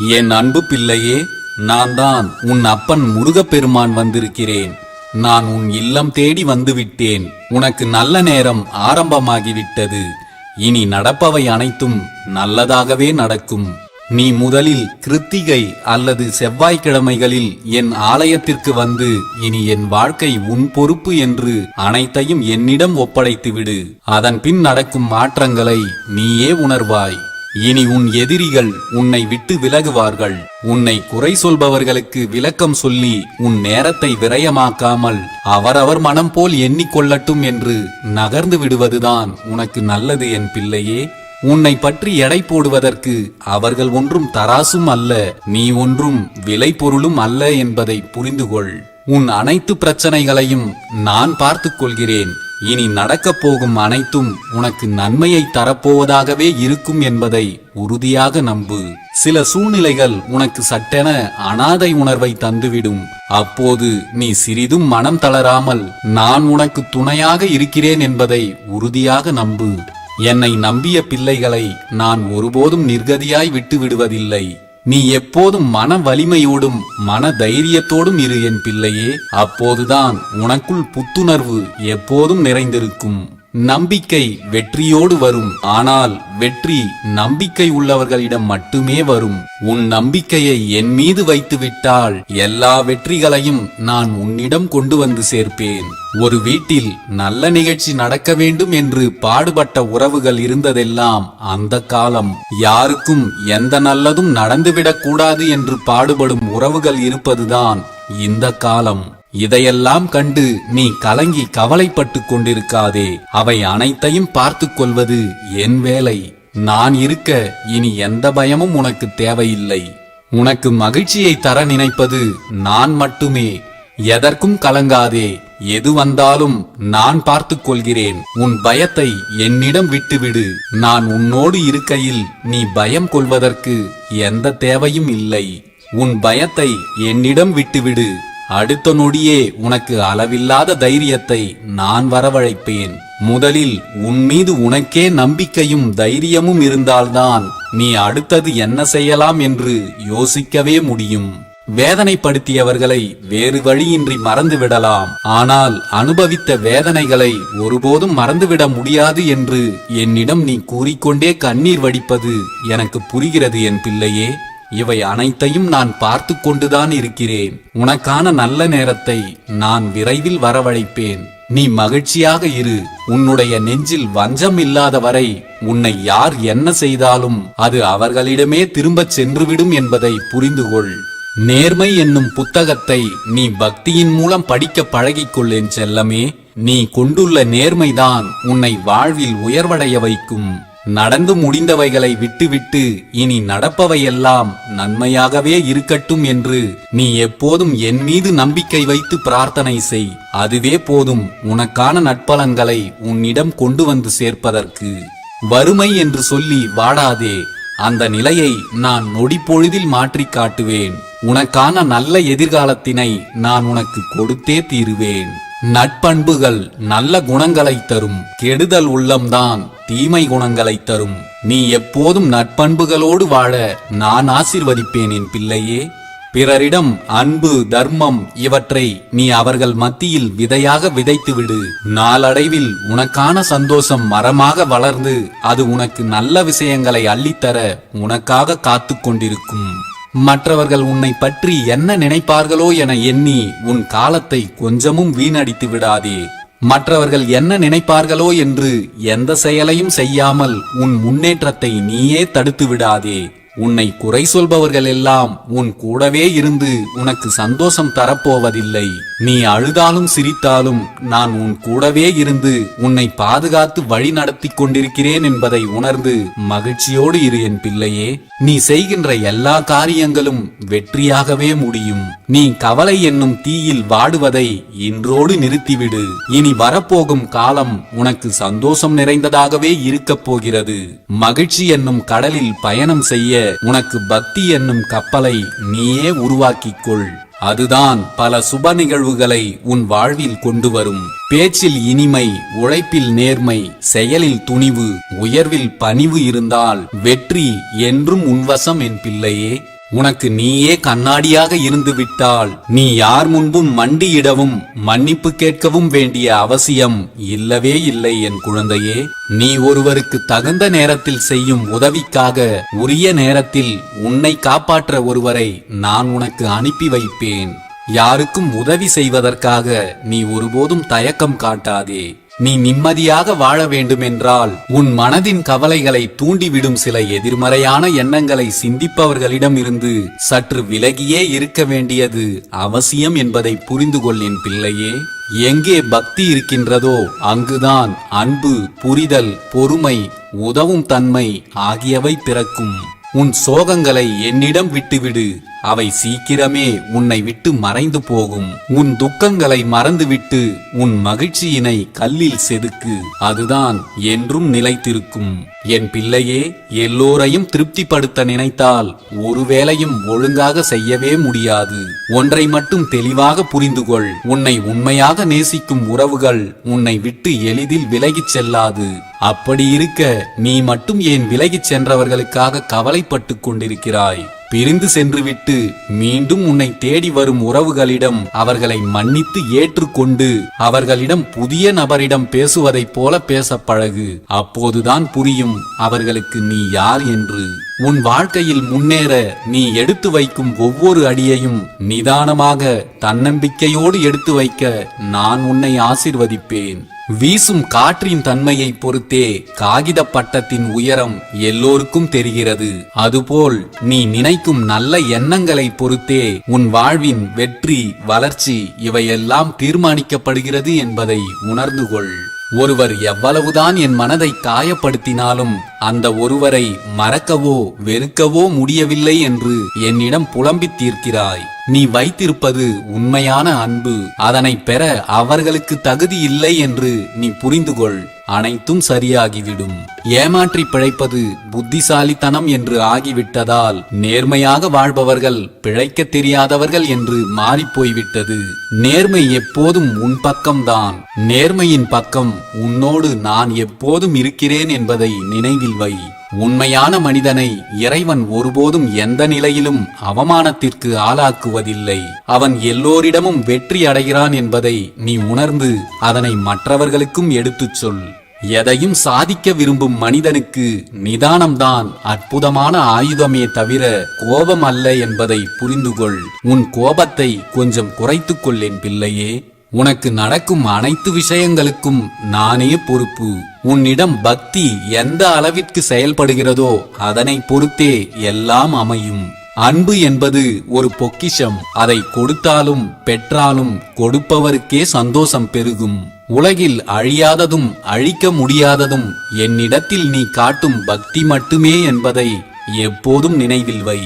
என் அன்பு பிள்ளையே நான் தான் உன் அப்பன் முருகப்பெருமான் வந்திருக்கிறேன். நான் உன் இல்லம் தேடி வந்துவிட்டேன். உனக்கு நல்ல நேரம் ஆரம்பமாகிவிட்டது. இனி நடப்பவை அனைத்தும் நல்லதாகவே நடக்கும். நீ முதலில் கிருத்திகை அல்லது செவ்வாய்க்கிழமைகளில் என் ஆலயத்திற்கு வந்து இனி என் வாழ்க்கை உன் பொறுப்பு என்று அனைத்தையும் என்னிடம் ஒப்படைத்து விடு அதன் பின் நடக்கும் மாற்றங்களை நீயே உணர்வாய். இனி உன் எதிரிகள் உன்னை விட்டு விலகுவார்கள். உன்னை குறை சொல்பவர்களுக்கு விளக்கம் சொல்லி உன் நேரத்தை விரயமாக்காமல் அவரவர் மனம் போல் எண்ணிக்கொள்ளட்டும் என்று நகர்ந்து விடுவதுதான் உனக்கு நல்லது என் பிள்ளையே. உன்னை பற்றி எடை போடுவதற்கு அவர்கள் ஒன்றும் தராசும் அல்ல நீ ஒன்றும் விலை பொருளும் அல்ல என்பதை புரிந்துகொள். உன் அனைத்து பிரச்சனைகளையும் நான் பார்த்துக் கொள்கிறேன் இனி நடக்கப் போகும் அனைத்தும் உனக்கு நன்மையை தரப்போவதாகவே இருக்கும் என்பதை உறுதியாக நம்பு. சில சூழ்நிலைகள் உனக்கு சட்டென அனாதை உணர்வை தந்துவிடும். அப்போது நீ சிறிதும் மனம் தளராமல் நான் உனக்கு துணையாக இருக்கிறேன் என்பதை உறுதியாக நம்பு. என்னை நம்பிய பிள்ளைகளை நான் ஒருபோதும் நிர்கதியாய் விட்டு விடுவதில்லை நீ எப்போதும் மன வலிமையோடும் மன தைரியத்தோடும் இரு என் பிள்ளையே. அப்போதுதான் உனக்குள் புத்துணர்வு எப்போதும் நிறைந்திருக்கும். நம்பிக்கை வெற்றியோடு வரும். ஆனால் வெற்றி நம்பிக்கை உள்ளவர்களிடம் மட்டுமே வரும். உன் நம்பிக்கையை என் மீது வைத்துவிட்டால் எல்லா வெற்றிகளையும் நான் உன்னிடம் கொண்டு வந்து சேர்ப்பேன். ஒரு வீட்டில் நல்ல நிகழ்ச்சி நடக்க வேண்டும் என்று பாடுபட்ட உறவுகள் இருந்ததெல்லாம் அந்த காலம். யாருக்கும் எந்த நல்லதும் நடந்துவிடக் கூடாது என்று பாடுபடும் உறவுகள் இருப்பதுதான் இந்த காலம். இதையெல்லாம் கண்டு நீ கலங்கி கவலைப்பட்டு கொண்டிருக்காதே. அவை அனைத்தையும் பார்த்து கொள்வது என் வேலை. நான் இருக்க இனி எந்த பயமும் உனக்கு தேவையில்லை. உனக்கு மகிழ்ச்சியை தர நினைப்பது நான் மட்டுமே. எதற்கும் கலங்காதே. எது வந்தாலும் நான் பார்த்து கொள்கிறேன். உன் பயத்தை என்னிடம் விட்டுவிடு. நான் உன்னோடு இருக்கையில் நீ பயம் கொள்வதற்கு எந்த தேவையும் இல்லை. உன் பயத்தை என்னிடம் விட்டுவிடு. அடுத்த நொடியே உனக்கு அளவில்லாத தைரியத்தை நான் வரவழைப்பேன். முதலில் உன் மீது உனக்கே நம்பிக்கையும் தைரியமும் இருந்தால்தான் நீ அடுத்தது என்ன செய்யலாம் என்று யோசிக்கவே முடியும். வேதனைப்படுத்தியவர்களை வேறு வழியின்றி மறந்து விடலாம் ஆனால் அனுபவித்த வேதனைகளை ஒருபோதும் மறந்துவிட முடியாது என்று என்னிடம் நீ கூறிக்கொண்டே கண்ணீர் வடிப்பது எனக்கு புரிகிறது என் பிள்ளையே. இவை அனைத்தையும் நான் பார்த்து கொண்டுதான் இருக்கிறேன். உனக்கான நல்ல நேரத்தை நான் விரைவில் வரவழைப்பேன். நீ மகிழ்ச்சியாக இரு. உன்னுடைய நெஞ்சில் வஞ்சம் இல்லாத வரை உன்னை யார் என்ன செய்தாலும் அது அவர்களிடமே திரும்பச் சென்றுவிடும் என்பதை புரிந்துகொள். நேர்மை என்னும் புத்தகத்தை நீ பக்தியின் மூலம் படிக்க பழகிக் கொள்ளேன் செல்லமே. நீ கொண்டுள்ள நேர்மைதான் உன்னை வாழ்வில் உயர்வடைய வைக்கும். நடந்து முடிந்தவைகளை விட்டுவிட்டு இனி நடப்பவையெல்லாம் நன்மையாகவே இருக்கட்டும் என்று நீ எப்போதும் என் மீது நம்பிக்கை வைத்து பிரார்த்தனை செய். அதுவே போதும். உனக்கான நட்பலன்களை உன்னிடம் கொண்டு வந்து சேர்ப்பதற்கு. வறுமை என்று சொல்லி வாடாதே. அந்த நிலையை நான் நொடிப்பொழுதில் மாற்றி காட்டுவேன். உனக்கான நல்ல எதிர்காலத்தினை நான் உனக்கு கொடுத்தே தீருவேன். நட்பண்புகள் நல்ல குணங்களை தரும். கெடுதல் உள்ளம்தான். தீமை குணங்களை தரும். நீ எப்போதும் நட்பண்புகளோடு வாழ நான் ஆசிர்வதிப்பேன் என் பிள்ளையே. பிறரிடம் அன்பு தர்மம் இவற்றை நீ அவர்கள் மத்தியில் விதையாக விதைத்துவிடு. நாளடைவில் உனக்கான சந்தோஷம் மரமாக வளர்ந்து அது உனக்கு நல்ல விஷயங்களை அள்ளித்தர உனக்காக காத்து கொண்டிருக்கும். மற்றவர்கள் உன்னை பற்றி என்ன நினைப்பார்களோ என எண்ணி உன் காலத்தை கொஞ்சமும் வீணடித்து விடாதே. மற்றவர்கள் என்ன நினைப்பார்களோ என்று எந்த செயலையும் செய்யாமல் உன் முன்னேற்றத்தை நீயே தடுத்து விடாதே. உன்னை குறை சொல்பவர்கள் எல்லாம் உன் கூடவே இருந்து உனக்கு சந்தோஷம் தரப்போவதில்லை. நீ அழுதாலும் சிரித்தாலும் நான் உன் கூடவே இருந்து உன்னை பாதுகாத்து வழி நடத்தி கொண்டிருக்கிறேன் என்பதை உணர்ந்து மகிழ்ச்சியோடு இரு என் பிள்ளையே. நீ செய்கின்ற எல்லா காரியங்களும் வெற்றியாகவே முடியும். நீ கவலை என்னும் தீயில் வாடுவதை இன்றோடு நிறுத்திவிடு. இனி வரப்போகும் காலம் உனக்கு சந்தோஷம் நிறைந்ததாகவே இருக்கப் போகிறது. மகிழ்ச்சி என்னும் கடலில் பயணம் செய்ய உனக்கு பக்தி என்னும் கப்பலை நீயே உருவாக்கிக் கொள் அதுதான் பல சுப நிகழ்வுகளை உன் வாழ்வில் கொண்டு வரும் பேச்சில் இனிமை உழைப்பில் நேர்மை செயலில் துணிவு உயர்வில் பணிவு இருந்தால் வெற்றி என்றும் உன்வசம் என் பிள்ளையே. உனக்கு நீயே கண்ணாடியாக இருந்து விட்டால் நீ யார் முன்பும் மண்டியிடவும் மன்னிப்பு கேட்கவும் வேண்டிய அவசியம் இல்லவே இல்லை என் குழந்தையே. நீ ஒருவருக்கு தகுந்த நேரத்தில் செய்யும் உதவிக்காக உரிய நேரத்தில் உன்னை காப்பாற்ற ஒருவரை நான் உனக்கு அனுப்பி வைப்பேன். யாருக்கும் உதவி செய்வதற்காக நீ ஒருபோதும் தயக்கம் காட்டாதே. நீ நிம்மதியாக வாழ வேண்டுமென்றால் உன் மனதின் கவலைகளை தூண்டிவிடும் சில எதிர்மறையான எண்ணங்களை சிந்திப்பவர்களிடம் இருந்து சற்று விலகியே இருக்க வேண்டியது அவசியம் என்பதை புரிந்து கொள் என் பிள்ளையே. எங்கே பக்தி இருக்கின்றதோ அங்குதான் அன்பு புரிதல் பொறுமை உதவும் தன்மை ஆகியவை பிறக்கும். உன் சோகங்களை என்னிடம் விட்டுவிடு. அவை சீக்கிரமே உன்னை விட்டு மறைந்து போகும். உன் துக்கங்களை மறந்துவிட்டு உன் மகிழ்ச்சியினை கல்லில் செதுக்கு. அதுதான் என்றும் நிலைத்திருக்கும். என் பிள்ளையே எல்லோரையும் திருப்திப்படுத்த நினைத்தால் ஒருவேளையும் ஒழுங்காக செய்யவே முடியாது. ஒன்றை மட்டும் தெளிவாக புரிந்து கொள். உன்னை உண்மையாக நேசிக்கும் உறவுகள் உன்னை விட்டு எளிதில் விலகிச் செல்லாது. அப்படி இருக்க நீ மட்டும் ஏன் விலகிச் சென்றவர்களுக்காக கவலைப்பட்டுக் கொண்டிருக்கிறாய்? பிரிந்து சென்றுவிட்டு மீண்டும் உன்னை தேடி வரும் உறவுகளிடம் அவர்களை மன்னித்து ஏற்றுக்கொண்டு அவர்களிடம் புதிய நபரிடம் பேசுவதைப் போல பேச பழகு. அப்போதுதான் புரியும் அவர்களுக்கு நீ யார் என்று. உன் வாழ்க்கையில் முன்னேற நீ எடுத்து வைக்கும் ஒவ்வொரு அடியையும் நிதானமாக தன்னம்பிக்கையோடு எடுத்து வைக்க நான் உன்னை ஆசிர்வதிப்பேன். வீசும் காற்றின் தன்மையை பொறுத்தே காகித பட்டத்தின் உயரம் எல்லோருக்கும் தெரிகிறது. அதுபோல் நீ நினைக்கும் நல்ல எண்ணங்களை பொறுத்தே உன் வாழ்வின் வெற்றி வளர்ச்சி இவையெல்லாம் தீர்மானிக்கப்படுகிறது என்பதை உணர்ந்து கொள். ஒருவர் எவ்வளவுதான் என் மனதை காயப்படுத்தினாலும் அந்த ஒருவரை மறக்கவோ வெறுக்கவோ முடியவில்லை என்று என்னிடம் புலம்பித் தீர்க்கிறாய். நீ வைத்திருப்பது உண்மையான அன்பு. அதனை பெற அவர்களுக்கு தகுதி இல்லை என்று நீ புரிந்து கொள் அனைத்தும் சரியாகிவிடும். ஏமாற்றி பிழைப்பது புத்திசாலித்தனம் என்று ஆகிவிட்டதால் நேர்மையாக வாழ்பவர்கள் பிழைக்க தெரியாதவர்கள் என்று மாறிப்போய்விட்டது நேர்மை எப்போதும் உன் பக்கம்தான். நேர்மையின் பக்கம் உன்னோடு நான் எப்போதும் இருக்கிறேன் என்பதை நினைவில் வை. உண்மையான மனிதனை இறைவன் ஒருபோதும் எந்த நிலையிலும் அவமானத்திற்கு ஆளாக்குவதில்லை. அவன் எல்லோரிடமும் வெற்றி அடைகிறான் என்பதை நீ உணர்ந்து அதனை மற்றவர்களுக்கும் எடுத்துச் சொல். எதையும் சாதிக்க விரும்பும் மனிதனுக்கு நிதானம்தான் அற்புதமான ஆயுதமே தவிர கோபம் அல்ல என்பதை புரிந்துகொள். உன் கோபத்தை கொஞ்சம் குறைத்துக் கொள்ளேன் பிள்ளையே. உனக்கு நடக்கும் அனைத்து விஷயங்களுக்கும் நானே பொறுப்பு. உன்னிடம் பக்தி எந்த அளவிற்கு செயல்படுகிறதோ அதனை பொறுத்தே எல்லாம் அமையும். அன்பு என்பது ஒரு பொக்கிஷம். அதை கொடுத்தாலும் பெற்றாலும் கொடுப்பவருக்கே சந்தோஷம் பெருகும். உலகில் அழியாததும் அழிக்க முடியாததும் என்னிடத்தில் நீ காட்டும் பக்தி மட்டுமே என்பதை எப்போதும் நினைவில் வை.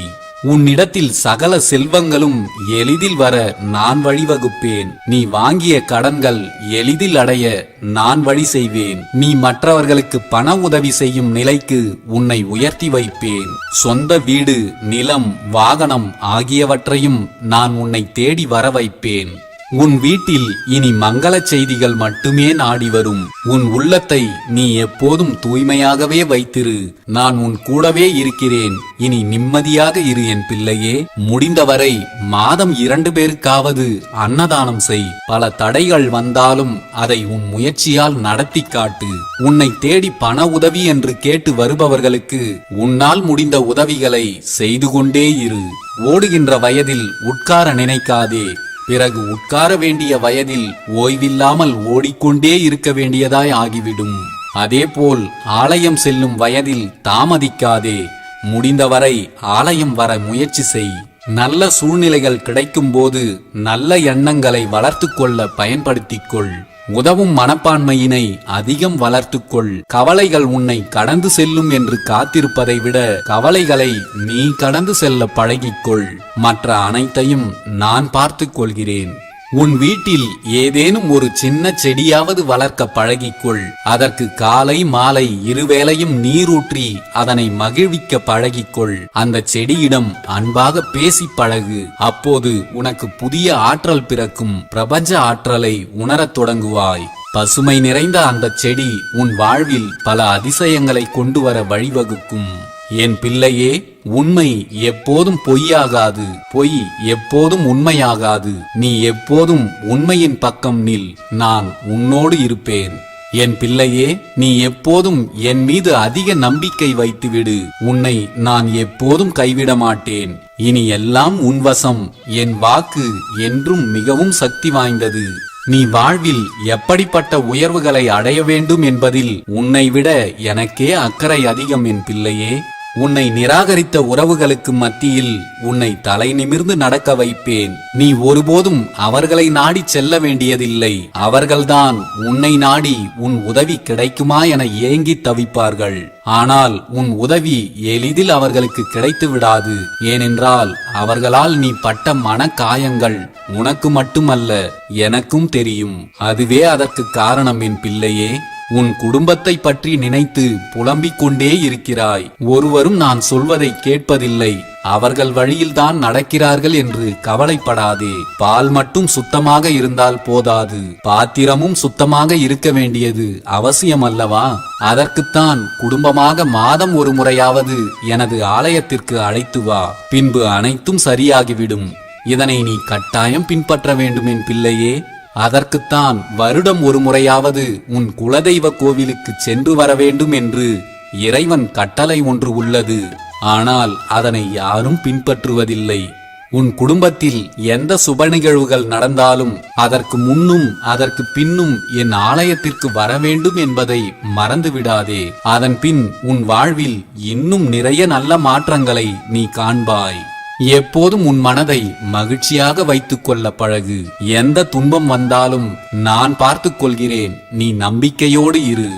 உன்னிடத்தில் சகல செல்வங்களும் எளிதில் வர நான் வழிவகுப்பேன் நீ வாங்கிய கடன்கள் எளிதில் அடைய நான் வழி செய்வேன். நீ மற்றவர்களுக்கு பண உதவி செய்யும் நிலைக்கு உன்னை உயர்த்தி வைப்பேன். சொந்த வீடு நிலம் வாகனம் ஆகியவற்றையும் நான் உன்னை தேடி வர வைப்பேன். உன் வீட்டில் இனி மங்கள செய்திகள் மட்டுமே நாடி வரும். உன் உள்ளத்தை நீ எப்போதும் தூய்மையாகவே வைத்திரு. நான் உன் கூடவே இருக்கிறேன். இனி நிம்மதியாக இரு என் பிள்ளையே. முடிந்தவரை மாதம் இரண்டு பேருக்காவது அன்னதானம் செய். பல தடைகள் வந்தாலும் அதை உன் முயற்சியால் நடத்தி காட்டு. உன்னை தேடி பண உதவி என்று கேட்டு வருபவர்களுக்கு உன்னால் முடிந்த உதவிகளை செய்து கொண்டே இரு. ஓடுகின்ற வயதில் உட்கார நினைக்காதே. பிறகு உட்கார வேண்டிய வயதில் ஓய்வில்லாமல் ஓடிக்கொண்டே இருக்க வேண்டியதாய் ஆகிவிடும். அதேபோல் ஆலயம் செல்லும் வயதில் தாமதிக்காதே. முடிந்தவரை ஆலயம் வர முயற்சி செய். நல்ல சூழ்நிலைகள் கிடைக்கும் போது நல்ல எண்ணங்களை வளர்த்து கொள்ள பயன்படுத்திக் கொள் உதவும் மனப்பான்மையினை அதிகம் வளர்த்துக்கொள். கவலைகள் உன்னை கடந்து செல்லும் என்று காத்திருப்பதை விட கவலைகளை நீ கடந்து செல்ல பழகிக்கொள். மற்ற அனைத்தையும் நான் பார்த்துக் கொள்கிறேன். உன் வீட்டில் ஏதேனும் ஒரு சின்ன செடியாவது வளர்க்க பழகிக்கொள். அதற்கு காலை மாலை இருவேளையும் நீரூற்றி அதனை மகிழ்விக்க பழகிக்கொள். அந்த செடியிடம் அன்பாக பேசி பழகு. அப்போது உனக்கு புதிய ஆற்றல் பிறக்கும். பிரபஞ்ச ஆற்றலை உணரத் தொடங்குவாய். பசுமை நிறைந்த அந்த செடி உன் வாழ்வில் பல அதிசயங்களை கொண்டு வர வழிவகுக்கும். என் பிள்ளையே உண்மை எப்போதும் பொய்யாகாது. பொய் எப்போதும் உண்மையாகாது. நீ எப்போதும் உண்மையின் பக்கம் நில். நான் உன்னோடு இருப்பேன். என் பிள்ளையே நீ எப்போதும் என் மீது அதிக நம்பிக்கை வைத்துவிடு. உன்னை நான் எப்போதும் கைவிட மாட்டேன் இனி எல்லாம் உன்வசம் என் வாக்கு என்றும் மிகவும் சக்தி வாய்ந்தது. நீ வாழ்வில் எப்படிப்பட்ட உயர்வுகளை அடைய வேண்டும் என்பதில் உன்னை விட எனக்கே அக்கறை அதிகம் என் பிள்ளையே. உன்னை நிராகரித்த உறவுகளுக்கு மத்தியில் உன்னை தலை நிமிர்ந்து நடக்க வைப்பேன். நீ ஒருபோதும் அவர்களை நாடி செல்ல வேண்டியதில்லை. அவர்கள்தான் உன்னை நாடி உன் உதவி கிடைக்குமா என ஏங்கி தவிப்பார்கள். ஆனால் உன் உதவி எளிதில் அவர்களுக்கு கிடைத்து விடாது. ஏனென்றால் அவர்களால் நீ பட்ட மன காயங்கள் உனக்கு மட்டுமல்ல எனக்கும் தெரியும். அதுவே அதற்கு காரணம் என் பிள்ளையே. உன் குடும்பத்தை பற்றி நினைத்து புலம்பிக் கொண்டே இருக்கிறாய். ஒருவரும் நான் சொல்வதை கேட்பதில்லை. அவர்கள் வழியில்தான் நடக்கிறார்கள் என்று கவலைப்படாதே. பால் மட்டும் சுத்தமாக இருந்தால் போதாது. பாத்திரமும் சுத்தமாக இருக்க வேண்டியது அவசியம் அல்லவா அதற்குத்தான் குடும்பமாக மாதம் ஒரு முறையாவது எனது ஆலயத்திற்கு அழைத்து வா. பின்பு அனைத்தும் சரியாகிவிடும். இதனை நீ கட்டாயம் பின்பற்ற வேண்டும் என் பிள்ளையே. அதற்குத்தான் வருடம் ஒரு முறையாவது உன் குலதெய்வ கோவிலுக்கு சென்று வர வேண்டும் என்று இறைவன் கட்டளை ஒன்று உள்ளது. ஆனால் அதனை யாரும் பின்பற்றுவதில்லை. உன் குடும்பத்தில் எந்த சுப நிகழ்வுகள் நடந்தாலும் அதற்கு முன்னும் அதற்கு பின்னும் என் ஆலயத்திற்கு வர வேண்டும் என்பதை மறந்துவிடாதே அதன் பின் உன் வாழ்வில் இன்னும் நிறைய நல்ல மாற்றங்களை நீ காண்பாய். எப்போதும் உன் மனதை மகிழ்ச்சியாக வைத்துக் கொள்ள பழகு. எந்த துன்பம் வந்தாலும் நான் பார்த்துக் கொள்கிறேன். நீ நம்பிக்கையோடு இரு.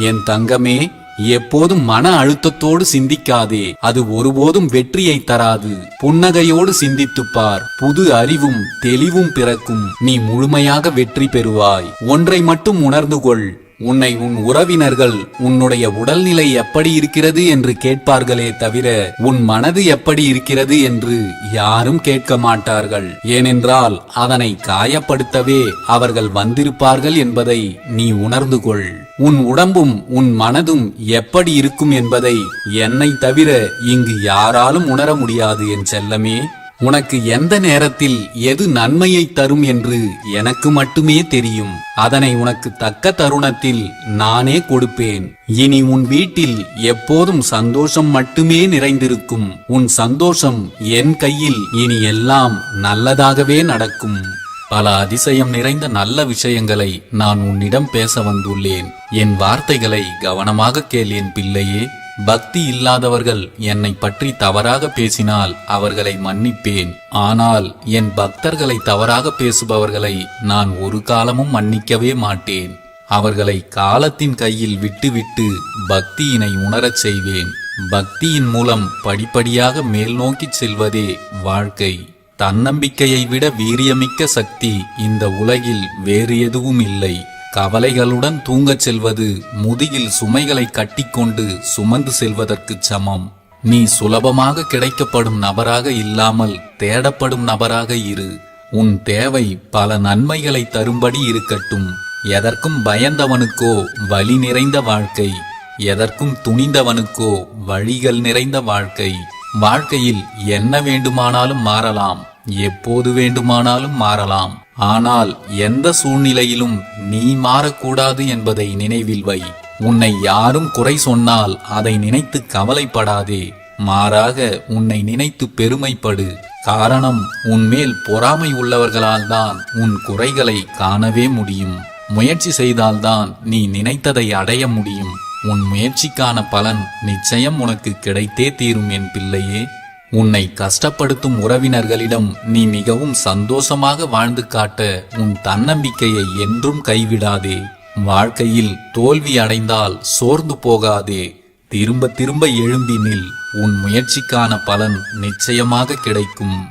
என் தங்கமே எப்போதும் மன அழுத்தத்தோடு சிந்திக்காதே. அது ஒருபோதும் வெற்றியை தராது. புன்னகையோடு சிந்தித்துப் பார். புது அறிவும் தெளிவும் பிறக்கும். நீ முழுமையாக வெற்றி பெறுவாய். ஒன்றை மட்டும் உணர்ந்து கொள். உன்னை உன் உறவினர்கள் உன்னுடைய உடல்நிலை எப்படி இருக்கிறது என்று கேட்பார்களே தவிர உன் மனது எப்படி இருக்கிறது என்று யாரும் கேட்க மாட்டார்கள். ஏனென்றால் அதனை காயப்படுத்தவே அவர்கள் வந்திருப்பார்கள் என்பதை நீ உணர்ந்து கொள். உன் உடம்பும் உன் மனதும் எப்படி இருக்கும் என்பதை என்னை தவிர இங்கு யாராலும் உணர முடியாது என் செல்லமே. உனக்கு எந்த நேரத்தில் எது நன்மையை தரும் என்று எனக்கு மட்டுமே தெரியும். அதனை உனக்கு தக்க தருணத்தில் நானே கொடுப்பேன். இனி உன் வீட்டில் எப்போதும் சந்தோஷம் மட்டுமே நிறைந்திருக்கும். உன் சந்தோஷம் என் கையில் இனி எல்லாம் நல்லதாகவே நடக்கும். பல அதிசயம் நிறைந்த நல்ல விஷயங்களை நான் உன்னிடம் பேச வந்துள்ளேன். என் வார்த்தைகளை கவனமாக கேள் என் பிள்ளையே. பக்தி இல்லாதவர்கள் என்னை பற்றி தவறாக பேசினால் அவர்களை மன்னிப்பேன். ஆனால் என் பக்தர்களை தவறாக பேசுபவர்களை நான் ஒரு காலமும் மன்னிக்கவே மாட்டேன். அவர்களை காலத்தின் கையில் விட்டுவிட்டு பக்தியினை உணரச் செய்வேன். பக்தியின் மூலம் படிப்படியாக மேல் நோக்கிச் செல்வதே வாழ்க்கை. தன்னம்பிக்கையை விட வீரியமிக்க சக்தி இந்த உலகில் வேறு எதுவும் இல்லை. கவலைகளுடன் தூங்கச் செல்வது முதுகில் சுமைகளை கட்டிக்கொண்டு சுமந்து செல்வதற்கு சமம். நீ சுலபமாக கிடைக்கப்படும் நபராக இல்லாமல் தேடப்படும் நபராக இரு. உன் தேவை பல நன்மைகளை தரும்படி இருக்கட்டும். எதற்கும் பயந்தவனுக்கோ வழி நிறைந்த வாழ்க்கை. எதற்கும் துணிந்தவனுக்கோ வழிகள் நிறைந்த வாழ்க்கை. வாழ்க்கையில் என்ன வேண்டுமானாலும் மாறலாம். எப்போது வேண்டுமானாலும் மாறலாம். ஆனால் எந்த சூழ்நிலையிலும் நீ மாறக்கூடாது என்பதை நினைவில் வை. உன்னை யாரும் குறை சொன்னால் அதை நினைத்து கவலைப்படாதே. மாறாக உன்னை நினைத்து பெருமைப்படு. காரணம் உன்மேல் பொறாமை உள்ளவர்களால் தான் உன் குறைகளை காணவே முடியும். முயற்சி செய்தால்தான் நீ நினைத்ததை அடைய முடியும். உன் முயற்சிக்கான பலன் நிச்சயம் உனக்கு கிடைத்தே தீரும் என் பிள்ளையே. உன்னை கஷ்டப்படுத்தும் உறவினர்களிடம் நீ மிகவும் சந்தோஷமாக வாழ்ந்து காட்ட உன் தன்னம்பிக்கையை என்றும் கைவிடாதே. வாழ்க்கையில் தோல்வி அடைந்தால் சோர்ந்து போகாதே. திரும்ப திரும்ப எழும்பி நில். உன் முயற்சிக்கான பலன் நிச்சயமாக கிடைக்கும்.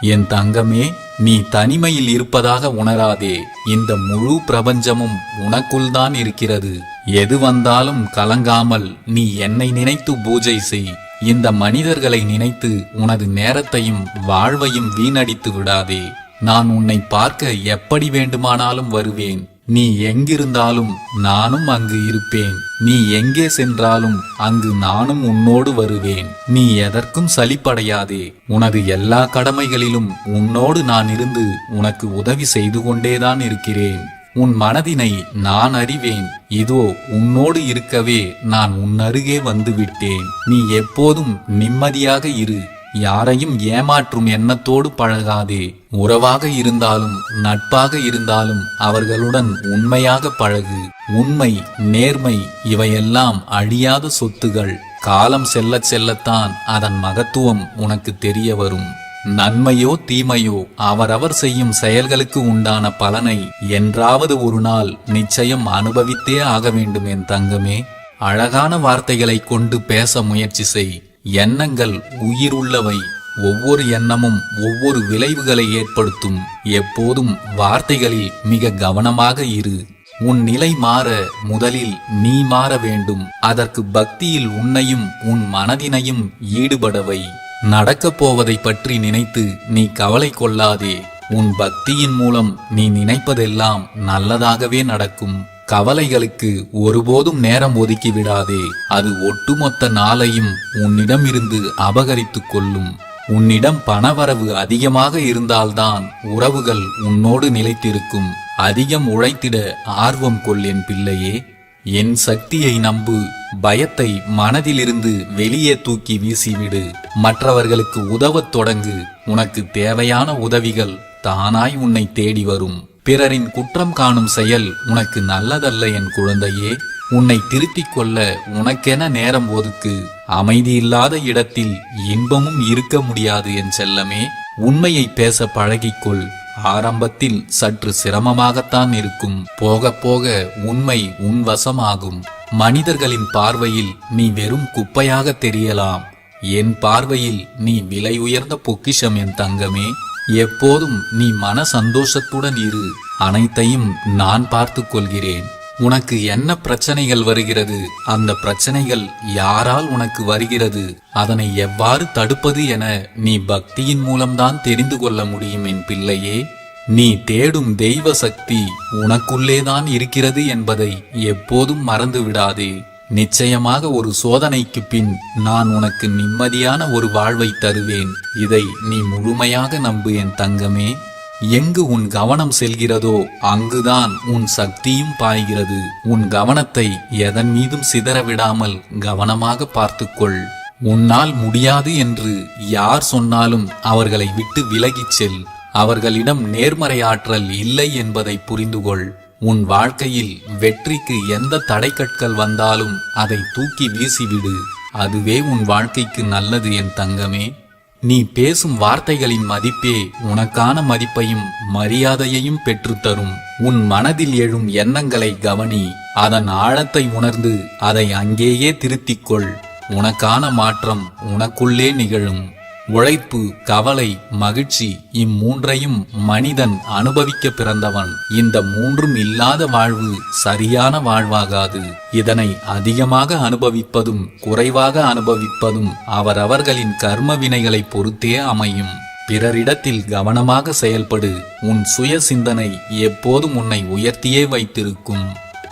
என் தங்கமே நீ தனிமையில் இருப்பதாக உணராதே. இந்த முழு பிரபஞ்சமும் உனக்குள் தான் இருக்கிறது. எது வந்தாலும் கலங்காமல் நீ என்னை நினைத்து பூஜை செய். இந்த மனிதர்களை நினைத்து உனது நேரத்தையும் வாழ்வையும் வீணடித்து விடாதே. நான் உன்னை பார்க்க எப்படி வேண்டுமானாலும் வருவேன். நீ எங்கிருந்தாலும் நானும் அங்கு இருப்பேன். நீ எங்கே சென்றாலும் அங்கு நானும் உன்னோடு வருவேன். நீ எதற்கும் சலிப்படையாதே. உனது எல்லா கடமைகளிலும் உன்னோடு நான் இருந்து உனக்கு உதவி செய்து கொண்டேதான் இருக்கிறேன். உன் மனதினை நான் அறிவேன். இதோ உன்னோடு இருக்கவே நான் உன்னருகே வந்துவிட்டேன். நீ எப்போதும் நிம்மதியாக இரு. யாரையும் ஏமாற்றும் எண்ணத்தோடு பழகாதே. உறவாக இருந்தாலும் நட்பாக இருந்தாலும் அவர்களுடன் உண்மையாக பழகு. உண்மை நேர்மை இவையெல்லாம் அழியாத சொத்துகள். காலம் செல்லச் செல்லத்தான் அதன் மகத்துவம் உனக்கு தெரிய வரும். நன்மையோ தீமையோ அவரவர் செய்யும் செயல்களுக்கு உண்டான பலனை என்றாவது ஒரு நாள் நிச்சயம் அனுபவித்தே ஆக வேண்டும் என் தங்கமே. அழகான வார்த்தைகளை கொண்டு பேச முயற்சி செய். எண்ணங்கள் உயிருள்ளவை. ஒவ்வொரு எண்ணமும் ஒவ்வொரு விளைவுகளை ஏற்படுத்தும். எப்போதும் வார்த்தைகளில் மிக கவனமாக இரு. உன் நிலை மாற முதலில் நீ மாற வேண்டும். அதற்கு பக்தியில் உன்னையும் உன் மனதினையும் ஈடுபடவை நடக்கப் போவதை பற்றி நினைத்து நீ கவலை கொள்ளாதே. உன் பக்தியின் மூலம் நீ நினைப்பதெல்லாம் நல்லதாகவே நடக்கும். கவலைகளுக்கு ஒருபோதும் நேரம் ஒதுக்கி விடாதே. அது ஒட்டுமொத்த நாளையும் உன்னிடமிருந்து அபகரித்துக் கொள்ளும். உன்னிடம் பணவரவு அதிகமாக இருந்தால்தான் உறவுகள் உன்னோடு நிலைத்திருக்கும். அதிகம் உழைத்திட ஆர்வம் கொள் என் பிள்ளையே. என் சக்தியை நம்பு பயத்தை மனதிலிருந்து வெளியே தூக்கி வீசிவிடு. மற்றவர்களுக்கு உதவத் தொடங்கு. உனக்கு தேவையான உதவிகள் தானாய் உன்னை தேடி வரும். பிறரின் குற்றம் காணும் செயல் உனக்கு நல்லதல்ல என் குழந்தையே. உன்னை திருத்திக் கொள்ள உனக்கென நேரம் ஒதுக்கு. அமைதியில்லாத இடத்தில் இன்பமும் இருக்க முடியாது என் செல்லமே. உண்மையை பேச பழகிக்கொள். ஆரம்பத்தில் சற்று சிரமமாகத்தான் இருக்கும். போக போக உண்மை உன் வசமாகும். மனிதர்களின் பார்வையில் நீ வெறும் குப்பையாக தெரியலாம். என் பார்வையில் நீ விலை உயர்ந்த பொக்கிஷம் என் தங்கமே. எப்போதும் நீ மன சந்தோஷத்துடன் இரு. அனைத்தையும் நான் பார்த்து கொள்கிறேன். உனக்கு என்ன பிரச்சனைகள் வருகிறது? அந்த பிரச்சனைகள் யாரால் உனக்கு வருகிறது? அதனை எவ்வாறு தடுப்பது என நீ பக்தியின் மூலம்தான் தெரிந்து கொள்ள முடியும் என் பிள்ளையே. நீ தேடும் தெய்வ சக்தி உனக்குள்ளேதான் இருக்கிறது என்பதை எப்போதும் மறந்து விடாதே நிச்சயமாக ஒரு சோதனைக்கு பின் நான் உனக்கு நிம்மதியான ஒரு வாழ்வை தருவேன். இதை நீ முழுமையாக நம்பு என் தங்கமே. எங்கு உன் கவனம் செல்கிறதோ அங்குதான் உன் சக்தியும் பாய்கிறது. உன் கவனத்தை எதன் மீதும் சிதற விடாமல் கவனமாக பார்த்துக்கொள். உன்னால் முடியாது என்று யார் சொன்னாலும் அவர்களை விட்டு விலகிச் செல். அவர்களிடம் நேர்மறை ஆற்றல் இல்லை என்பதை புரிந்துகொள். உன் வாழ்க்கையில் வெற்றிக்கு எந்த தடைக்கற்கள் வந்தாலும் அதை தூக்கி வீசிவிடு. அதுவே உன் வாழ்க்கைக்கு நல்லது என் தங்கமே. நீ பேசும் வார்த்தைகளின் மதிப்பே உனக்கான மதிப்பையும் மரியாதையையும் பெற்றுத்தரும். உன் மனதில் எழும் எண்ணங்களை கவனி அதன் ஆழத்தை உணர்ந்து அதை அங்கேயே திருத்திக்கொள் உனக்கான மாற்றம் உனக்குள்ளே நிகழும். உழைப்பு கவலை மகிழ்ச்சி இம்மூன்றையும் மனிதன் அனுபவிக்க பிறந்தவன். இந்த மூன்றும் இல்லாத வாழ்வு சரியான வாழ்வாகாது. இதனை அதிகமாக அனுபவிப்பதும் குறைவாக அனுபவிப்பதும் அவரவர்களின் கர்ம வினைகளை பொறுத்தே அமையும். பிறரிடத்தில் கவனமாக செயல்படு. உன் சுய சிந்தனை எப்போதும் உன்னை உயர்த்தியே வைத்திருக்கும்.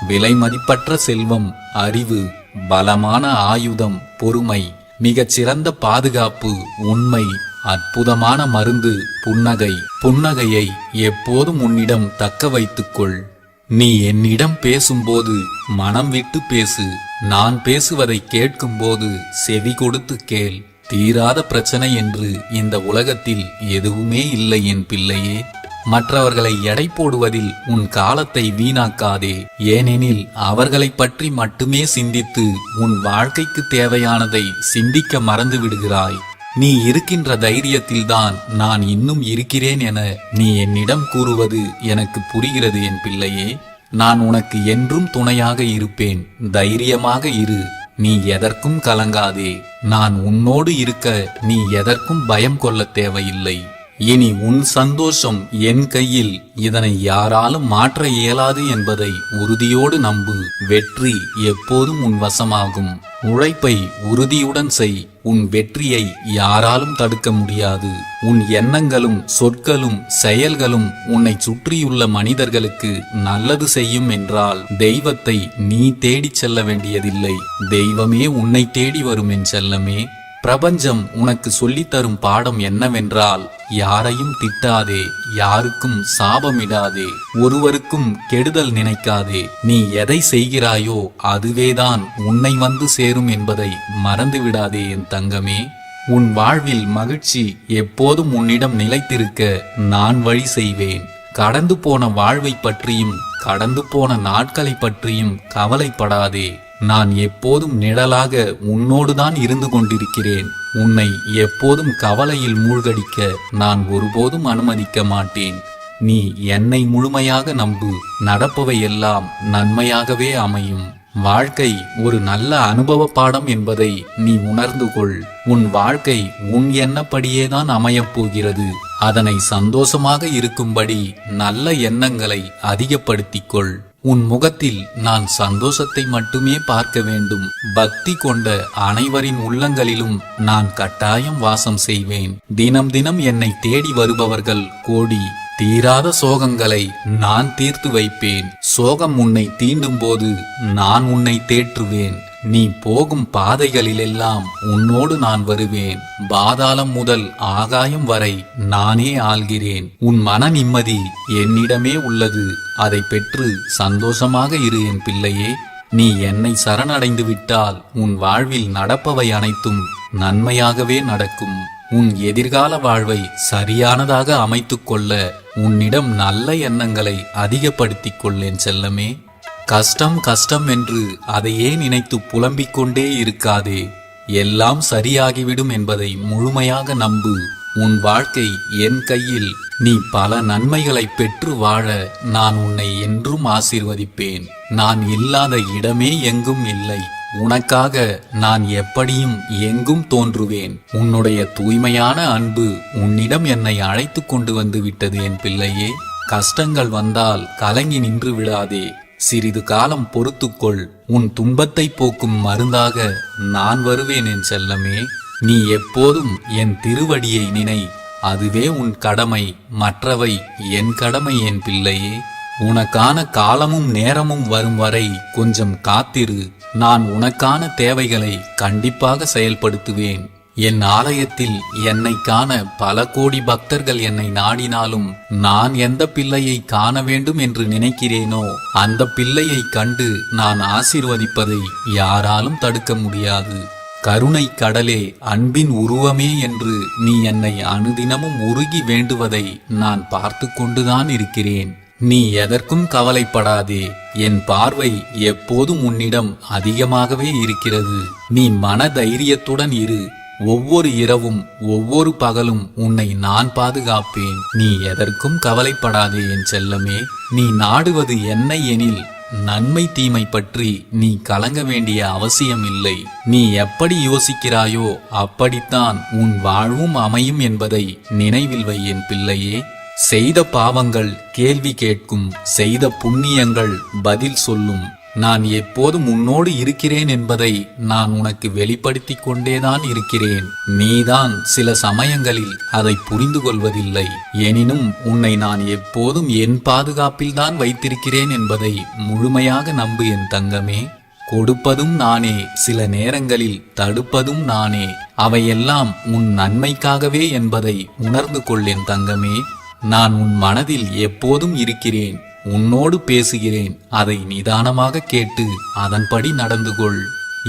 விலை மதிப்பற்ற செல்வம் அறிவு பலமான ஆயுதம் பொறுமை மிகச் சிறந்த பாதுகாப்பு உண்மை அற்புதமான மருந்து புன்னகை புன்னகையை எப்போதும் உன்னிடம் தக்க வைத்துக்கொள். நீ என்னிடம் பேசும்போது மனம் விட்டு பேசு. நான் பேசுவதை கேட்கும்போது செவி கொடுத்து கேள். தீராத பிரச்சனை என்று இந்த உலகத்தில் எதுவுமே இல்லை என் பிள்ளையே. மற்றவர்களை எடை போடுவதில் உன் காலத்தை வீணாக்காதே. ஏனெனில் அவர்களைப் பற்றி மட்டுமே சிந்தித்து உன் வாழ்க்கைக்கு தேவையானதை சிந்திக்க மறந்து விடுகிறாய். நீ இருக்கின்ற தைரியத்தில்தான் நான் இன்னும் இருக்கிறேன் என நீ என்னிடம் கூறுவது எனக்கு புரிகிறது என் பிள்ளையே. நான் உனக்கு என்றும் துணையாக இருப்பேன். தைரியமாக இரு. நீ எதற்கும் கலங்காதே. நான் உன்னோடு இருக்க நீ எதற்கும் பயம் கொள்ளத் தேவையில்லை. இனி உன் சந்தோஷம் என் கையில். இதனை யாராலும் மாற்ற இயலாது என்பதை உறுதியோடு நம்பு. வெற்றி எப்போதும் உன் வசமாகும். உழைப்பை உறுதியுடன் செய். உன் வெற்றியை யாராலும் தடுக்க முடியாது. உன் எண்ணங்களும் சொற்களும் செயல்களும் உன்னை சுற்றியுள்ள மனிதர்களுக்கு நல்லது செய்யும் என்றால் தெய்வத்தை நீ தேடிச் செல்ல வேண்டியதில்லை. தெய்வமே உன்னை தேடி வரும் என் செல்லமே. பிரபஞ்சம் உனக்கு சொல்லித்தரும் பாடம் என்னவென்றால் யாரையும் திட்டாதே யாருக்கும் சாபமிடாதே ஒருவருக்கும் கெடுதல் நினைக்காதே. நீ எதை செய்கிறாயோ அதுவேதான் உன்னை வந்து சேரும் என்பதை மறந்துவிடாதே என் தங்கமே. உன் வாழ்வில் மகிழ்ச்சி எப்போதும் உன்னிடம் நிலைத்திருக்க நான் வழி செய்வேன். கடந்து போன வாழ்வை பற்றியும் கடந்து போன நாட்களை பற்றியும் கவலைப்படாதே. நான் எப்போதும் நிழலாக உன்னோடுதான் இருந்து கொண்டிருக்கிறேன். உன்னை எப்போதும் கவலையில் மூழ்கடிக்க நான் ஒருபோதும் அனுமதிக்க மாட்டேன். நீ என்னை முழுமையாக நம்பு. நடப்பவை எல்லாம் நன்மையாகவே அமையும். வாழ்க்கை ஒரு நல்ல அனுபவ பாடம் என்பதை நீ உணர்ந்து கொள். உன் வாழ்க்கை உன் எண்ணப்படியேதான் அமையப் போகிறது. அதனை சந்தோஷமாக இருக்கும்படி நல்ல எண்ணங்களை அதிகப்படுத்திக் கொள். உன் முகத்தில் நான் சந்தோஷத்தை மட்டுமே பார்க்க வேண்டும். பக்தி கொண்ட அனைவரின் உள்ளங்களிலும் நான் கட்டாயம் வாசம் செய்வேன். தினம் தினம் என்னை தேடி வருபவர்கள் கோடி தீராத சோகங்களை நான் தீர்த்து வைப்பேன். சோகம் உன்னை தீண்டும் போது நான் உன்னை தேற்றுவேன். நீ போகும் பாதைகளிலெல்லாம் உன்னோடு நான் வருவேன். பாதாளம் முதல் ஆகாயம் வரை நானே ஆள்கிறேன். உன் மன நிம்மதி என்னிடமே உள்ளது. அதை பெற்று சந்தோஷமாக இரு என் பிள்ளையே. நீ என்னை சரணடைந்து விட்டால் உன் வாழ்வில் நடப்பவை அனைத்தும் நன்மையாகவே நடக்கும். உன் எதிர்கால வாழ்வை சரியானதாக அமைத்துக்கொள்ள உன்னிடம் நல்ல எண்ணங்களை அதிகப்படுத்திக் கொள்ளேன் செல்லமே. கஷ்டம் கஷ்டம் என்று அதையே நினைத்து புலம்பிக் கொண்டே இருக்காதே. எல்லாம் சரியாகிவிடும் என்பதை முழுமையாக நம்பு. உன் வாழ்க்கை என் கையில். நீ பல நன்மைகளை பெற்று வாழ நான் உன்னை என்றும் ஆசீர்வதிப்பேன். நான் இல்லாத இடமே எங்கும் இல்லை. உனக்காக நான் எப்படியும் எங்கும் தோன்றுவேன். உன்னுடைய தூய்மையான அன்பு உன்னிடம் என்னை அழைத்து கொண்டு வந்து விட்டது என் பிள்ளையே. கஷ்டங்கள் வந்தால் கலங்கி நின்று விடாதே. சிறிது காலம் பொறுத்துக்கொள். உன் துன்பத்தை போக்கும் மருந்தாக நான் வருவேன் என் செல்லமே. நீ எப்போதும் என் திருவடியை நினை. அதுவே உன் கடமை. மற்றவை என் கடமை என் பிள்ளையே. உனக்கான காலமும் நேரமும் வரும் வரை கொஞ்சம் காத்திரு. நான் உனக்கான தேவைகளை கண்டிப்பாக செயல்படுத்துவேன். என் ஆலயத்தில் என்னை காண பல கோடி பக்தர்கள் என்னை நாடினாலும் நான் எந்த பிள்ளையை காண வேண்டும் என்று நினைக்கிறேனோ அந்த பிள்ளையை கண்டு நான் ஆசீர்வதிப்பதை யாராலும் தடுக்க முடியாது. கருணை கடலே அன்பின் உருவமே என்று நீ என்னை அனுதினமும் உருகி வேண்டுவதை நான் பார்த்து கொண்டுதான் இருக்கிறேன். நீ எதற்கும் கவலைப்படாதே என் பார்வை எப்போதும் உன்னிடம் அதிகமாகவே இருக்கிறது. நீ மன தைரியத்துடன் இரு ஒவ்வொரு இரவும் ஒவ்வொரு பகலும் உன்னை நான் பாதுகாப்பேன். நீ எதற்கும் கவலைப்படாதே என் செல்லமே. நீ நாடுவது என்னை எனில் நன்மை தீமை பற்றி நீ கலங்க வேண்டிய அவசியம் இல்லை. நீ எப்படி யோசிக்கிறாயோ அப்படித்தான் உன் வாழ்வும் அமையும் என்பதை நினைவில் வை என் பிள்ளையே. செய்த பாவங்கள் கேள்வி கேட்கும் செய்த புண்ணியங்கள் பதில் சொல்லும். நான் எப்போதும் உன்னோடு இருக்கிறேன் என்பதை நான் உனக்கு வெளிப்படுத்திக் கொண்டேதான் இருக்கிறேன். நீதான் சில சமயங்களில் அதை புரிந்து கொள்வதில்லை. எனினும் உன்னை நான் எப்போதும் என் பாதுகாப்பில்தான் வைத்திருக்கிறேன் என்பதை முழுமையாக நம்பு என் தங்கமே. கொடுப்பதும் நானே சில நேரங்களில் தடுப்பதும் நானே. அவையெல்லாம் உன் நன்மைக்காகவே என்பதை உணர்ந்து கொள் என் தங்கமே. நான் உன் மனதில் எப்போதும் இருக்கிறேன். உன்னோடு பேசுகிறேன். அதை நிதானமாக கேட்டு அதன்படி நடந்து கொள்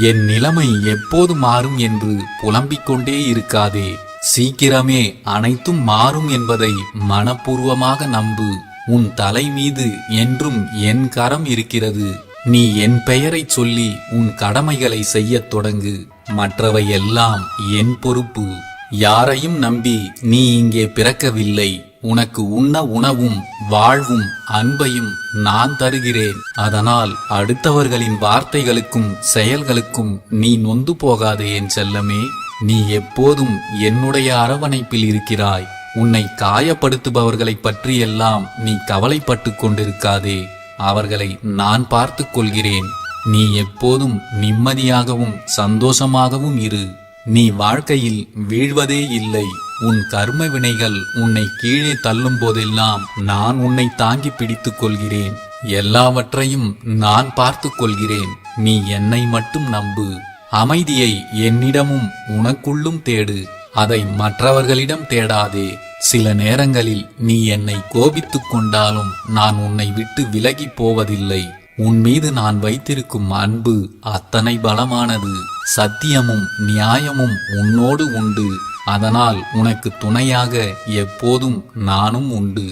என் நிலைமை எப்போது மாறும் என்று புலம்பிக் கொண்டே இருக்காதே. சீக்கிரமே அனைத்தும் மாறும் என்பதை மனப்பூர்வமாக நம்பு. உன் தலை மீது என்றும் என் கரம் இருக்கிறது. நீ என் பெயரைச் சொல்லி உன் கடமைகளை செய்யத் தொடங்கு. மற்றவை எல்லாம் என் பொறுப்பு. யாரையும் நம்பி நீ இங்கே பிறக்கவில்லை. உனக்கு உண்ண உணவும் வாழ்வும் அன்பையும் நான் தருகிறேன். அதனால் அடுத்தவர்களின் வார்த்தைகளுக்கும் செயல்களுக்கும் நீ நொந்து போகாதே என் செல்லமே. நீ எப்போதும் என்னுடைய அரவணைப்பில் இருக்கிறாய். உன்னை காயப்படுத்துபவர்களைப் பற்றியெல்லாம் நீ கவலைப்பட்டு கொண்டிருக்காதே. அவர்களை நான் பார்த்து கொள்கிறேன். நீ எப்போதும் நிம்மதியாகவும் சந்தோஷமாகவும் இரு. நீ வாழ்க்கையில் வீழ்வதே இல்லை. உன் கர்ம வினைகள் உன்னை கீழே தள்ளும் போதெல்லாம் நான் உன்னை தாங்கி பிடித்துக் கொள்கிறேன். எல்லாவற்றையும் நான் பார்த்து கொள்கிறேன். நீ என்னை மட்டும் நம்பு. அமைதியை என்னிடமும் உனக்குள்ளும் தேடு. அதை மற்றவர்களிடம் தேடாதே. சில நேரங்களில் நீ என்னை கோபித்துக் கொண்டாலும் நான் உன்னை விட்டு விலகிப் போவதில்லை. உன் மீது நான் வைத்திருக்கும் அன்பு அத்தனை பலமானது. சத்தியமும் நியாயமும் உன்னோடு உண்டு. அதனால் உனக்கு துணையாக எப்போதும் நானும் உண்டு.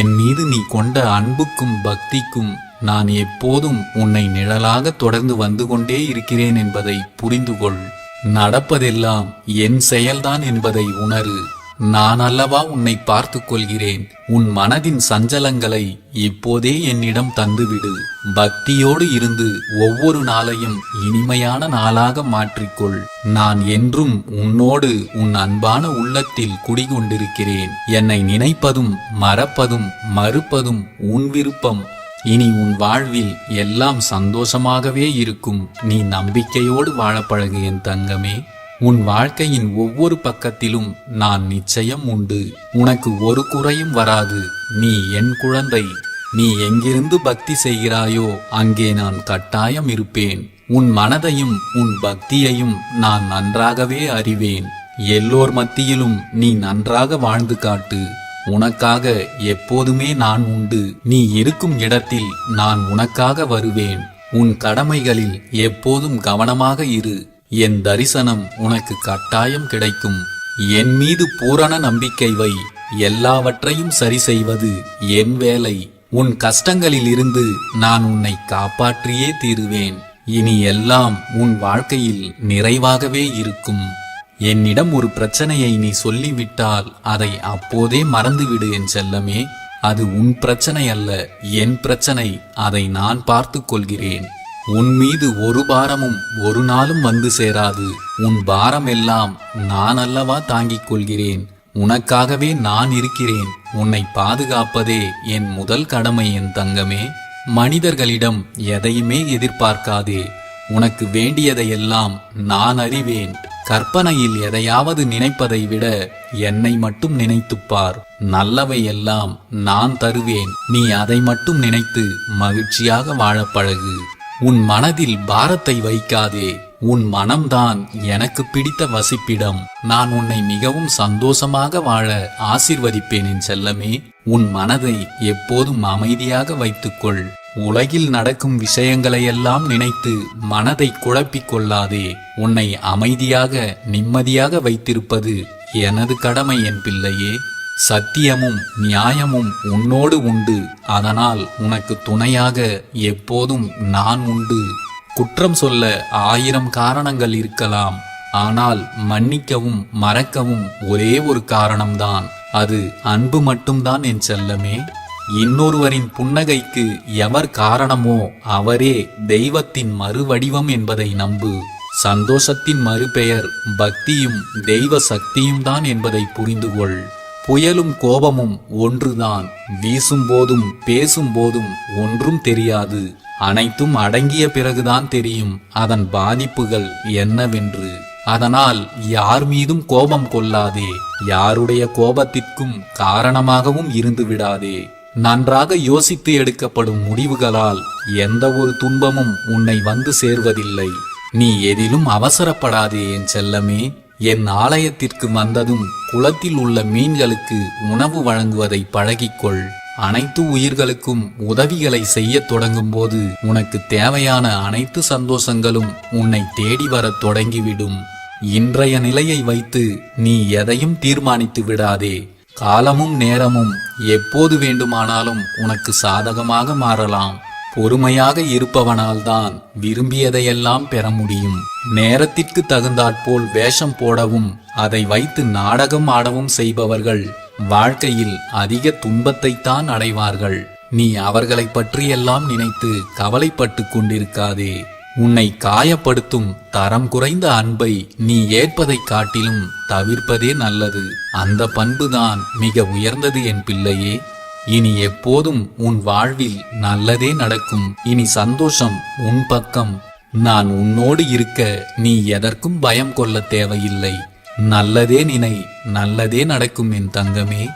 என் மீது நீ கொண்ட அன்புக்கும் பக்திக்கும் நான் எப்போதும் உன்னை நிழலாக தொடர்ந்து வந்து கொண்டே இருக்கிறேன் என்பதை புரிந்து கொள் நடப்பதெல்லாம் என் செயல்தான் என்பதை உணரு. நான் அல்லவா உன்னை பார்த்து கொள்கிறேன்? உன் மனதின் சஞ்சலங்களை இப்போதே என்னிடம் தந்துவிடு. பக்தியோடு இருந்து ஒவ்வொரு நாளையும் இனிமையான நாளாக மாற்றிக்கொள். நான் என்றும் உன்னோடு உன் அன்பான உள்ளத்தில் குடிகொண்டிருக்கிறேன். என்னை நினைப்பதும் மறப்பதும் மறுப்பதும் உன் விருப்பம். இனி உன் வாழ்வில் எல்லாம் சந்தோஷமாகவே இருக்கும். நீ நம்பிக்கையோடு வாழப்பழகு என் தங்கமே. உன் வாழ்க்கையின் ஒவ்வொரு பக்கத்திலும் நான் நிச்சயம் உண்டு. உனக்கு ஒரு குறையும் வராது. நீ என் குழந்தை. நீ எங்கிருந்து பக்தி செய்கிறாயோ அங்கே நான் கட்டாயம் இருப்பேன். உன் மனதையும் உன் பக்தியையும் நான் நன்றாகவே அறிவேன். எல்லோர் மத்தியிலும் நீ நன்றாக வாழ்ந்து காட்டு. உனக்காக எப்போதுமே நான் உண்டு. நீ இருக்கும் இடத்தில் நான் உனக்காக வருவேன். உன் கடமைகளில் எப்போதும் கவனமாக இரு. என் தரிசனம் உனக்கு கட்டாயம் கிடைக்கும். என் மீது பூரண நம்பிக்கை வை. எல்லாவற்றையும் சரி செய்வது என் வேலை. உன் கஷ்டங்களில் இருந்து நான் உன்னை காப்பாற்றியே தீருவேன். இனி எல்லாம் உன் வாழ்க்கையில் நிறைவாகவே இருக்கும். என்னிடம் ஒரு பிரச்சனையை நீ சொல்லிவிட்டால் அதை அப்போதே மறந்துவிடு என் செல்லமே. அது உன் பிரச்சனை அல்ல என் பிரச்சனை அதை நான் பார்த்துக் கொள்கிறேன். உன் மீது ஒரு பாரமும் ஒரு நாளும் வந்து சேராது. உன் பாரம் எல்லாம் நான் அல்லவா தாங்கிக் கொள்கிறேன். உனக்காகவே நான் இருக்கிறேன். உன்னை பாதுகாப்பதே என் முதல் கடமை என் தங்கமே. மனிதர்களிடம் எதையுமே எதிர்பார்க்காதே. உனக்கு வேண்டியதையெல்லாம் நான் அறிவேன். கற்பனையில் எதையாவது நினைப்பதை விட என்னை மட்டும் நினைத்துப் பார். நல்லவை எல்லாம் நான் தருவேன். நீ அதை மட்டும் நினைத்து மகிழ்ச்சியாக வாழப்பழகு உன் மனதில் பாரத்தை வைக்காதே. உன் மனம்தான் எனக்கு பிடித்த வசிப்பிடம். நான் உன்னை மிகவும் சந்தோஷமாக வாழ ஆசிர்வதிப்பேன் என் செல்லமே. உன் மனதை எப்போதும் அமைதியாக வைத்துக்கொள். உலகில் நடக்கும் விஷயங்களையெல்லாம் நினைத்து மனதை குழப்பிக் கொள்ளாதே. உன்னை அமைதியாக நிம்மதியாக வைத்திருப்பது எனது கடமை என் பிள்ளையே. சத்தியமும் நியாயமும் உன்னோடு உண்டு. அதனால் உனக்கு துணையாக எப்போதும் நான் உண்டு. குற்றம் சொல்ல ஆயிரம் காரணங்கள் இருக்கலாம். ஆனால் மன்னிக்கவும் மறக்கவும் ஒரே ஒரு காரணம்தான். அது அன்பு மட்டும்தான் என் செல்லமே. இன்னொருவரின் புன்னகைக்கு எவர் காரணமோ அவரே தெய்வத்தின் மறுவடிவம் என்பதை நம்பு. சந்தோஷத்தின் மறுபெயர் பக்தியும் தெய்வ சக்தியும் தான் என்பதை புரிந்துகொள். புயலும் கோபமும் ஒன்றுதான். வீசும்போதும் பேசும்போதும் ஒன்றும் தெரியாது. அனைத்தும் அடங்கிய பிறகுதான் தெரியும். அதன் பாதிப்புகள் என்னவென்று. அதனால் யார் மீதும் கோபம் கொள்ளாதே. யாருடைய கோபத்திற்கும் காரணமாகவும் இருந்து விடாதே. நன்றாக யோசித்து எடுக்கப்படும் முடிவுகளால் எந்த ஒரு துன்பமும் உன்னை வந்து சேர்வதில்லை. நீ எதிலும் அவசரப்படாதே என் செல்லமே. என் ஆலயத்திற்கு வந்ததும் குளத்தில் உள்ள மீன்களுக்கு உணவு வழங்குவதை பழகிக்கொள். அனைத்து உயிர்களுக்கும் உதவிகளை செய்யத் தொடங்கும் போது உனக்கு தேவையான அனைத்து சந்தோஷங்களும் உன்னை தேடி வரத் தொடங்கிவிடும். இன்றைய நிலையை வைத்து நீ எதையும் தீர்மானித்து விடாதே. காலமும் நேரமும் எப்போது வேண்டுமானாலும் உனக்கு சாதகமாக மாறலாம். பொறுமையாக இருப்பவனால்தான் விரும்பியதையெல்லாம் பெற முடியும். நேரத்திற்கு தகுந்தாற்போல் வேஷம் போடவும் அதை வைத்து நாடகம் ஆடவும் செய்பவர்கள் வாழ்க்கையில் அதிக துன்பத்தைத்தான் அடைவார்கள். நீ அவர்களைப் பற்றியெல்லாம் நினைத்து கவலைப்பட்டு கொண்டிருக்காதே. உன்னை காயப்படுத்தும் தரம் குறைந்த அன்பை நீ ஏற்பதைக் காட்டிலும் தவிர்ப்பதே நல்லது. அந்த பண்புதான் மிக உயர்ந்தது என் பிள்ளையே. இனி எப்போதும் உன் வாழ்வில் நல்லதே நடக்கும். இனி சந்தோஷம் உன் பக்கம். நான் உன்னோடு இருக்க நீ எதற்கும் பயம் கொள்ள தேவையில்லை. நல்லதே நினை நல்லதே நடக்கும் என் தங்கமே.